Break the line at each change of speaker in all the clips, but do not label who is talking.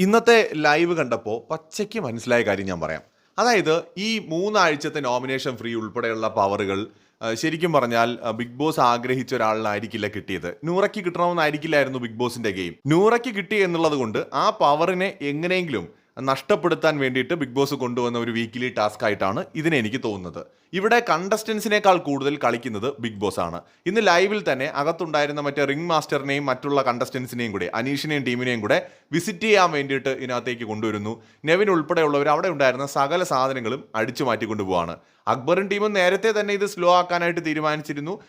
ഇന്നത്തെ ലൈവ് കണ്ടപ്പോൾ പച്ചയ്ക്ക് മനസ്സിലായ കാര്യം ഞാൻ പറയാം. അതായത് ഈ മൂന്നാഴ്ചത്തെ നോമിനേഷൻ ഫ്രീ ഉൾപ്പെടെയുള്ള പവറുകൾ ശരിക്കും പറഞ്ഞാൽ ബിഗ് ബോസ് ആഗ്രഹിച്ച ഒരാളിനായിരിക്കില്ല കിട്ടിയത്. നൂറയ്ക്ക് കിട്ടണമെന്നായിരിക്കില്ലായിരുന്നു ബിഗ് ബോസിന്റെ ഗെയിം. നൂറയ്ക്ക് കിട്ടി എന്നുള്ളത് കൊണ്ട് ആ പവറിനെ എങ്ങനെയെങ്കിലും നഷ്ടപ്പെടുത്താൻ വേണ്ടിയിട്ട് ബിഗ് ബോസ് കൊണ്ടുവന്ന ഒരു വീക്കിലി ടാസ്ക് ആയിട്ടാണ് ഇതിനെ എനിക്ക് തോന്നുന്നത്. ഇവിടെ കണ്ടസ്റ്റൻസിനേക്കാൾ കൂടുതൽ കളിക്കുന്നത് ബിഗ് ബോസ് ആണ്. ഇന്ന് ലൈവിൽ തന്നെ അകത്തുണ്ടായിരുന്ന മറ്റേ റിംഗ് മാസ്റ്ററിനെയും മറ്റുള്ള കണ്ടസ്റ്റൻസിനെയും കൂടെ അനീഷിനെയും ടീമിനെയും കൂടെ വിസിറ്റ് ചെയ്യാൻ വേണ്ടിയിട്ട് ഇതിനകത്തേക്ക് കൊണ്ടുവരുന്നു. നെവിൻ ഉൾപ്പെടെയുള്ളവർ അവിടെ ഉണ്ടായിരുന്ന സകല സാധനങ്ങളും അടിച്ചു മാറ്റിക്കൊണ്ടു പോവാണ്. അക്ബറും ടീമും നേരത്തെ തന്നെ ഇത് സ്ലോ ആക്കാനായിട്ട് തീരുമാനിച്ചിരുന്നു.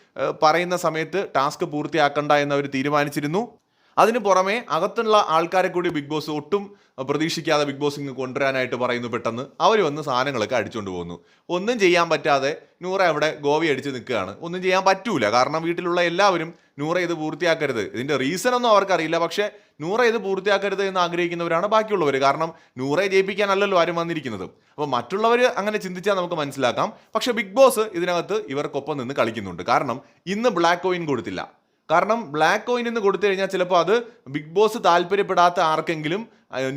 പറയുന്ന സമയത്ത് ടാസ്ക് പൂർത്തിയാക്കണ്ട എന്നവർ തീരുമാനിച്ചിരുന്നു. അതിന് പുറമെ അകത്തുള്ള ആൾക്കാരെ കൂടി ബിഗ് ബോസ് ഒട്ടും പ്രതീക്ഷിക്കാതെ ബിഗ് ബോസ് ഇങ്ങ് കൊണ്ടുവരാനായിട്ട് പറയുന്നു പെട്ടെന്ന്. അവർ വന്ന് സാധനങ്ങളൊക്കെ അടിച്ചുകൊണ്ട് പോകുന്നു. ഒന്നും ചെയ്യാൻ പറ്റാതെ നൂറ അവിടെ ഗോവി അടിച്ച് നിൽക്കുകയാണ്. ഒന്നും ചെയ്യാൻ പറ്റൂല. കാരണം വീട്ടിലുള്ള എല്ലാവരും നൂറ ഇത് പൂർത്തിയാക്കരുത്. ഇതിന്റെ റീസൺ ഒന്നും അവർക്കറിയില്ല. പക്ഷേ നൂറ ഇത് പൂർത്തിയാക്കരുത് എന്ന് ആഗ്രഹിക്കുന്നവരാണ് ബാക്കിയുള്ളവർ കാരണം നൂറെ ജയിപ്പിക്കാനല്ലല്ലോ ആരും വന്നിരിക്കുന്നത്. അപ്പോൾ മറ്റുള്ളവർ അങ്ങനെ ചിന്തിച്ചാൽ നമുക്ക് മനസ്സിലാക്കാം. പക്ഷേ ബിഗ് ബോസ് ഇതിനകത്ത് ഇവർക്കൊപ്പം നിന്ന് കളിക്കുന്നുണ്ട്. കാരണം ഇന്ന് ബ്ലാക്ക് കോയിൻ കൊടുത്തില്ല. കാരണം ബ്ലാക്ക് കോയിൻ എന്ന് കൊടുത്തു കഴിഞ്ഞാൽ ചിലപ്പോൾ അത് ബിഗ് ബോസ് താല്പര്യപ്പെടാത്ത ആർക്കെങ്കിലും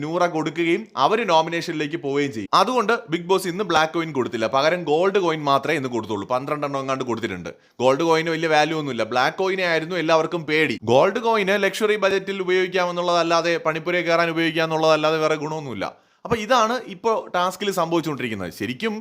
നൂറ കൊടുക്കുകയും അവർ നോമിനേഷനിലേക്ക് പോവുകയും ചെയ്യും. അതുകൊണ്ട് ബിഗ് ബോസ് ഇന്ന് ബ്ലാക്ക് കോയിൻ കൊടുത്തില്ല. പകരം ഗോൾഡ് കോയിൻ മാത്രമേ ഇന്ന് കൊടുത്തുള്ളൂ. പന്ത്രണ്ടെണ്ണം എങ്ങാണ്ട് കൊടുത്തിട്ടുണ്ട്. ഗോൾഡ് കോയിന് വലിയ വാല്യൂ ഒന്നുമില്ല. ബ്ലാക്ക് കോയിനെ ആയിരുന്നു എല്ലാവർക്കും പേടി. ഗോൾഡ് കോയിന് ലക്ഷറി ബജറ്റിൽ ഉപയോഗിക്കാമെന്നുള്ളതല്ലാതെ പണിപ്പുരയെ കയറാൻ ഉപയോഗിക്കാമെന്നുള്ളതല്ലാതെ വേറെ ഗുണമൊന്നുമില്ല. അപ്പോൾ ഇതാണ് ഇപ്പോൾ ടാസ്കിൽ സംഭവിച്ചുകൊണ്ടിരിക്കുന്നത്. ശരിക്കും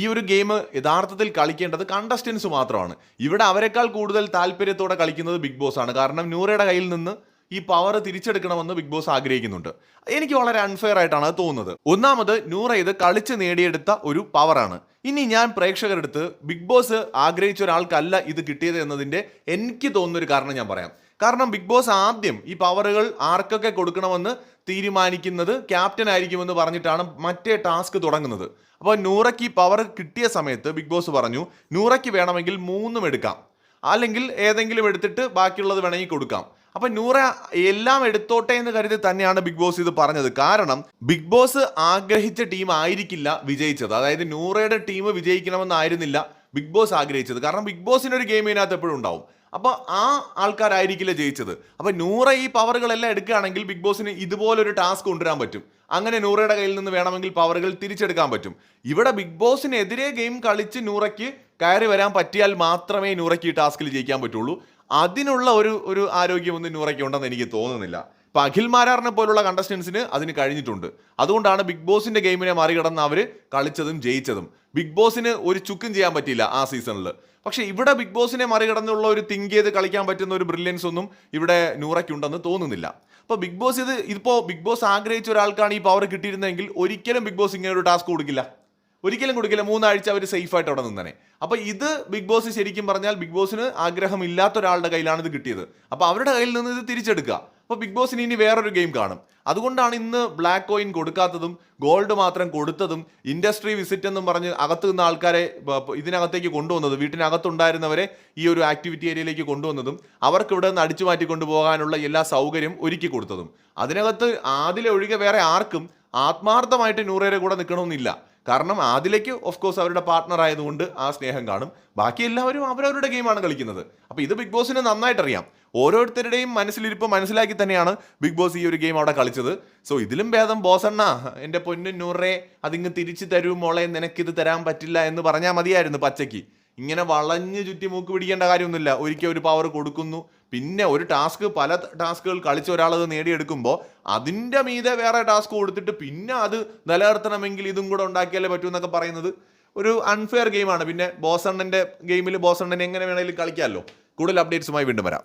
ഈ ഒരു ഗെയിം യഥാർത്ഥത്തിൽ കളിക്കേണ്ടത് കണ്ടസ്റ്റൻസ് മാത്രമാണ്. ഇവിടെ അവരെക്കാൾ കൂടുതൽ താല്പര്യത്തോടെ കളിക്കുന്നത് ബിഗ് ബോസ് ആണ്. കാരണം നൂറയുടെ കയ്യിൽ നിന്ന് ഈ പവർ തിരിച്ചെടുക്കണമെന്ന് ബിഗ് ബോസ് ആഗ്രഹിക്കുന്നുണ്ട്. എനിക്ക് വളരെ അൺഫെയർ ആയിട്ടാണ് അത് തോന്നുന്നത്. ഒന്നാമത് നൂറ ഇത് കളിച്ച് നേടിയെടുത്ത ഒരു പവറാണ് ഇനി ഞാൻ പ്രേക്ഷകരെടുത്ത് ബിഗ് ബോസ് ആഗ്രഹിച്ച ഒരാൾക്കല്ല ഇത് കിട്ടിയത് എന്നതിന്റെ എനിക്ക് തോന്നുന്ന ഒരു കാരണം ഞാൻ പറയാം. കാരണം ബിഗ് ബോസ് ആദ്യം ഈ പവറുകൾ ആർക്കൊക്കെ കൊടുക്കണമെന്ന് തീരുമാനിക്കുന്നത് ക്യാപ്റ്റൻ ആയിരിക്കുമെന്ന് പറഞ്ഞിട്ടാണ് മറ്റേ ടാസ്ക് തുടങ്ങുന്നത്. അപ്പോൾ നൂറയ്ക്ക് ഈ പവർ കിട്ടിയ സമയത്ത് ബിഗ് ബോസ് പറഞ്ഞു നൂറയ്ക്ക് വേണമെങ്കിൽ മൂന്നും എടുക്കാം. അല്ലെങ്കിൽ ഏതെങ്കിലും എടുത്തിട്ട് ബാക്കിയുള്ളത് വേണമെങ്കിൽ കൊടുക്കാം. അപ്പൊ നൂറ എല്ലാം എടുത്തോട്ടെ എന്ന് കരുതി തന്നെയാണ് ബിഗ് ബോസ് ഇത് പറഞ്ഞത്. കാരണം ബിഗ് ബോസ് ആഗ്രഹിച്ച ടീം ആയിരിക്കില്ല വിജയിച്ചത്. അതായത് നൂറയുടെ ടീം വിജയിക്കണമെന്നായിരുന്നില്ല. ബിഗ് ബോസ് ആഗ്രഹിച്ചത്. കാരണം ബിഗ് ബോസിന് ഒരു ഗെയിം ഇതിനകത്ത് എപ്പോഴും ഉണ്ടാവും. അപ്പോൾ ആ ആൾക്കാരായിരിക്കില്ല ജയിച്ചത്. അപ്പോൾ നൂറ ഈ പവറുകളെല്ലാം എടുക്കുകയാണെങ്കിൽ ബിഗ് ബോസിന് ഇതുപോലൊരു ടാസ്ക് കൊണ്ടുവരാൻ പറ്റും. അങ്ങനെ നൂറയുടെ കയ്യിൽ നിന്ന് വേണമെങ്കിൽ പവറുകൾ തിരിച്ചെടുക്കാൻ പറ്റും. ഇവിടെ ബിഗ് ബോസിനെതിരെ ഗെയിം കളിച്ച് നൂറയ്ക്ക് കയറി വരാൻ പറ്റിയാൽ മാത്രമേ നൂറയ്ക്ക് ഈ ടാസ്കിൽ ജയിക്കാൻ പറ്റുള്ളൂ. അതിനുള്ള ഒരു ഒരു ആരോഗ്യമൊന്നും നൂറയ്ക്ക് ഉണ്ടെന്ന് എനിക്ക് തോന്നുന്നില്ല. ഇപ്പൊ അഖിൽ മാരാറിനെ പോലുള്ള കണ്ടസ്റ്റൻസിന് അതിന് കഴിഞ്ഞിട്ടുണ്ട്. അതുകൊണ്ടാണ് ബിഗ് ബോസിന്റെ ഗെയിമിനെ മറികടന്ന് അവർ കളിച്ചതും ജയിച്ചതും. ബിഗ് ബോസിന് ഒരു ചുക്കും ചെയ്യാൻ പറ്റിയില്ല ആ സീസണിൽ പക്ഷേ ഇവിടെ ബിഗ് ബോസിനെ മറികടന്നുള്ള ഒരു തിങ്ക് ചെയ്ത് കളിക്കാൻ പറ്റുന്ന ഒരു ബ്രില്യൻസ് ഒന്നും ഇവിടെ നൂറയ്ക്കുണ്ടെന്ന് തോന്നുന്നില്ല. അപ്പോൾ ബിഗ് ബോസ് ഇത് ഇതിപ്പോൾ ബിഗ് ബോസ് ആഗ്രഹിച്ച ഒരാൾക്കാണ് ഈ പവർ കിട്ടിയിരുന്നെങ്കിൽ ഒരിക്കലും ബിഗ് ബോസ് ഇങ്ങനെ ഒരു ടാസ്ക് കൊടുക്കില്ല. ഒരിക്കലും കൊടുക്കില്ല. മൂന്നാഴ്ച അവർ സേഫായിട്ട് അവിടെ നിന്നനെ. അപ്പോൾ ഇത് ബിഗ് ബോസ് ശരിക്കും പറഞ്ഞാൽ ബിഗ് ബോസിന് ആഗ്രഹമില്ലാത്ത ഒരാളുടെ കയ്യിലാണ് ഇത് കിട്ടിയത്. അപ്പോൾ അവരുടെ കയ്യിൽ നിന്ന് ഇത് തിരിച്ചെടുക്കുക. അപ്പൊ ബിഗ് ബോസിന് ഇനി വേറൊരു ഗെയിം കാണും. അതുകൊണ്ടാണ് ഇന്ന് ബ്ലാക്ക് കോയിൻ കൊടുക്കാത്തതും ഗോൾഡ് മാത്രം കൊടുത്തതും ഇൻഡസ്ട്രി വിസിറ്റ് എന്നും പറഞ്ഞ് അകത്ത് നിന്ന് ആൾക്കാരെ ഇതിനകത്തേക്ക് കൊണ്ടുവന്നത് വീട്ടിനകത്തുണ്ടായിരുന്നവരെ ഈ ഒരു ആക്ടിവിറ്റി ഏരിയയിലേക്ക് കൊണ്ടുവന്നതും അവർക്ക് ഇവിടെ നിന്ന് അടിച്ചു മാറ്റി കൊണ്ടുപോകാനുള്ള എല്ലാ സൗകര്യം ഒരുക്കി കൊടുത്തതും. അതിനകത്ത് ആദിലെ ഒഴികെ വേറെ ആർക്കും ആത്മാർത്ഥമായിട്ട് നൂറേരെ കൂടെ നിൽക്കണമെന്നില്ല കാരണം ആദിലേക്ക് ഓഫ് കോഴ്സ് അവരുടെ പാർട്ട്ണർ ആയതുകൊണ്ട് ആ സ്നേഹം കാണും. ബാക്കി എല്ലാവരും അവരവരുടെ ഗെയിമാണ് കളിക്കുന്നത്. അപ്പോൾ ഇത് ബിഗ് ബോസിന് നന്നായിട്ട് അറിയാം ഓരോരുത്തരുടെയും മനസ്സിലിരിപ്പ് മനസ്സിലാക്കി തന്നെയാണ് ബിഗ് ബോസ് ഈ ഒരു ഗെയിം അവിടെ കളിച്ചത്. സോ ഇതിലും ഭേദം ബോസണ്ണ എന്റെ പൊന്നു നൂറേ അതിങ്ങ് തിരിച്ചു തരൂ മോളെ നിനക്കിത് തരാൻ പറ്റില്ല എന്ന് പറഞ്ഞാൽ മതിയായിരുന്നു പച്ചയ്ക്ക്. ഇങ്ങനെ വളഞ്ഞ് ചുറ്റി മൂക്ക് പിടിക്കേണ്ട കാര്യമൊന്നുമില്ല. ഒരിക്കൽ ഒരു പവർ കൊടുക്കുന്നു. പിന്നെ ഒരു ടാസ്ക് പല ടാസ്കുകൾ കളിച്ച ഒരാളത് നേടിയെടുക്കുമ്പോൾ അതിന്റെ മീതെ വേറെ ടാസ്ക് കൊടുത്തിട്ട് പിന്നെ അത് നിലനിർത്തണമെങ്കിൽ ഇതും കൂടെ ഉണ്ടാക്കിയാലേ പറ്റൂ എന്നൊക്കെ പറയുന്നത് ഒരു അൺഫെയർ ഗെയിമാണ് പിന്നെ ബോസണ്ണന്റെ ഗെയിമിൽ ബോസണ്ണനെ എങ്ങനെ വേണമെങ്കിലും കളിക്കാമല്ലോ കൂടുതൽ അപ്ഡേറ്റ്സുമായി വീണ്ടും വരാം.